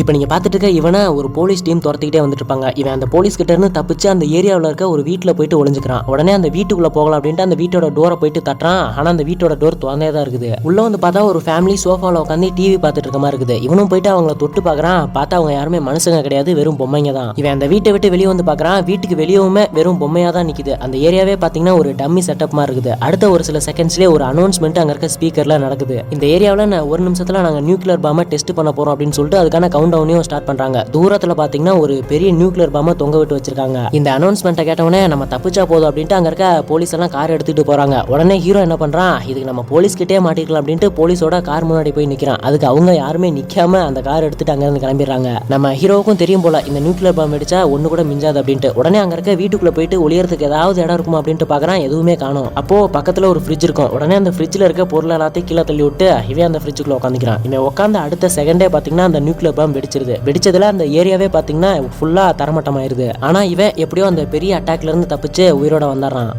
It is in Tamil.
இப்போ நீங்கள் பார்த்துட்டு இருக்க இவனை ஒரு போலீஸ் டீம் துரத்திக்கிட்டே வந்துட்டு இருப்பாங்க இவன் அந்த போலீஸ் கிட்ட இருந்து தப்பிச்சு அந்த ஏரியாவில் இருக்க ஒரு வீட்டில் போயிட்டு ஒளிஞ்சுக்கிறான். உடனே அந்த வீட்டுக்குள்ளே போகலாம் அப்படின்ட்டு அந்த வீட்டோட டோரை போயிட்டு தட்டுறான். ஆனால் அந்த வீட்டோட டோர் திறந்தே தான் இருக்குது. உள்ளே வந்து பார்த்தா ஒரு ஃபேமிலி சோஃபாவில் உட்காந்து டிவி பார்த்துட்டு இருக்க மாதிரி இருக்குது. இவனும் போயிட்டு அவங்கள தொட்டு பார்க்கறான் பார்த்தா அவங்க யாருமே மனுஷங்க கிடையாது வெறும் பொம்மைங்க தான். இவன் அந்த வீட்டை விட்டு வெளியே வந்து பார்க்கறான் வீட்டுக்கு வெளியவுமே வெறும் பொம்மையாக தான் நிற்குது அந்த ஏரியாவே பார்த்தீங்கன்னா ஒரு டம்மி செட்டப் மாதிரி இருக்குது. அடுத்த ஒரு சில செகண்ட்ஸ்லேயே ஒரு அனௌன்ஸ்மெண்ட் அங்கே இருக்க ஸ்பீக்கரில் நடக்குது. இந்த ஏரியாவில் நான் ஒரு நிமிஷத்தில் நாங்கள் நியூக்ளியர் பாம்பை டெஸ்ட் பண்ண போகிறோம் அப்படின்னு சொல்லிட்டு அதுக்கான கவுண்ட் டவுனையும் ஸ்டார்ட் பண்ணுறாங்க தூரத்தில் பார்த்தீங்கன்னா ஒரு பெரிய நியூக்ளியர் பாமை தொங்க விட்டு வச்சிருக்காங்க. இந்த அனௌன்ஸ்மெண்ட்டை கேட்டவொடனே நம்ம தப்பிச்சா போதும் அப்படின்ட்டு அங்கே இருக்க போலீஸ் எல்லாம் கார் எடுத்துட்டு போகிறாங்க உடனே ஹீரோ என்ன பண்ணுறான் இதுக்கு நம்ம போலீஸ் கிட்டே மாட்டிக்கலாம் அப்படின்ட்டு போலீஸோட கார் முன்னாடி போய் நிற்கிறான் அதுக்கு அவங்க யாருமே நிற்காம அந்த கார் எடுத்துட்டு அங்கேருந்து கிளம்பிடுறாங்க. நம்ம ஹீரோவுக்கும் தெரியும் போல இந்த நியூக்ளியர் பாம் அடிச்சா ஒன்று கூட மிஞ்சாது அப்படின்ட்டு. உடனே அங்கே இருக்க வீட்டுக்குள்ளே போயிட்டு ஒளியறதுக்கு ஏதாவது இடம் இருக்குமா அப்படின்ட்டு பார்க்குறான் எதுவுமே காணும். அப்போ பக்கத்தில் ஒரு ஃப்ரிட்ஜ் இருக்கும். உடனே அந்த ஃப்ரிட்ஜில் இருக்க பொருள் எல்லாத்தையும் கீழே தள்ளி விட்டு இவன் அந்த ஃப்ரிட்ஜுக்குள்ள உட்காந்துக்கிறான் இவன் உட்காந்து அடுத்த செகண்டே பார்த்தீங்கன்னா அந்த நியூக்ளியர் பாம் வெடிச்சிருது. வெடிச்சதுல அந்த ஏரியாவே பார்த்தீங்கன்னா ஃபுல்லாக தரமட்டமாயிருது. ஆனால் இவன் எப்படியோ அந்த பெரிய அட்டாக்லேருந்து தப்பிச்சு உயிரோட வந்துடுறான்.